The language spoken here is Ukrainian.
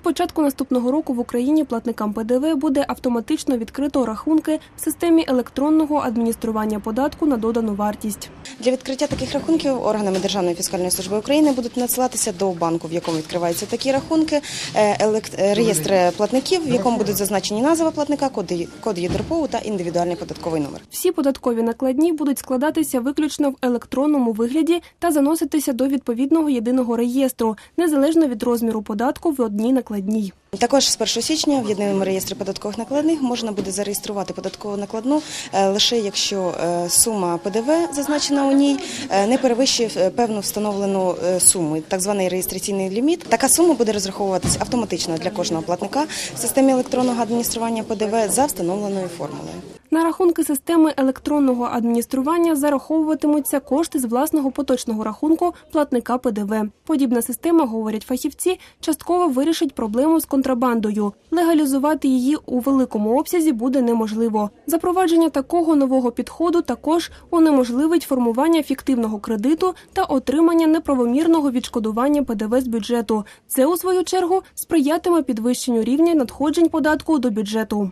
Від початку наступного року в Україні платникам ПДВ буде автоматично відкрито рахунки в системі електронного адміністрування податку на додану вартість. Для відкриття таких рахунків органами Державної фіскальної служби України будуть надсилатися до банку, в якому відкриваються такі рахунки, е, е, реєстр платників, в якому будуть зазначені назва платника, код ЄДРПО та індивідуальний податковий номер. Всі податкові накладні будуть складатися виключно в електронному вигляді та заноситися до відповідного єдиного реєстру, незалежно від розміру податку в одній накладній. Також з 1 січня в єдиному реєстрі податкових накладних можна буде зареєструвати податкову накладну е, лише якщо е, сума ПДВ зазначена у ній е, не перевищує певну встановлену суму, так званий реєстраційний ліміт. Така сума буде розраховуватися автоматично для кожного платника в системі електронного адміністрування ПДВ за встановленою формулою. На рахунки системи електронного адміністрування зараховуватимуться кошти з власного поточного рахунку платника ПДВ. Подібна система, говорять фахівці, частково вирішить проблему з контрабандою. Легалізувати її у великому обсязі буде неможливо. Запровадження такого нового підходу також унеможливить формування фіктивного кредиту та отримання неправомірного відшкодування ПДВ з бюджету. Це у свою чергу сприятиме підвищенню рівня надходжень податку до бюджету.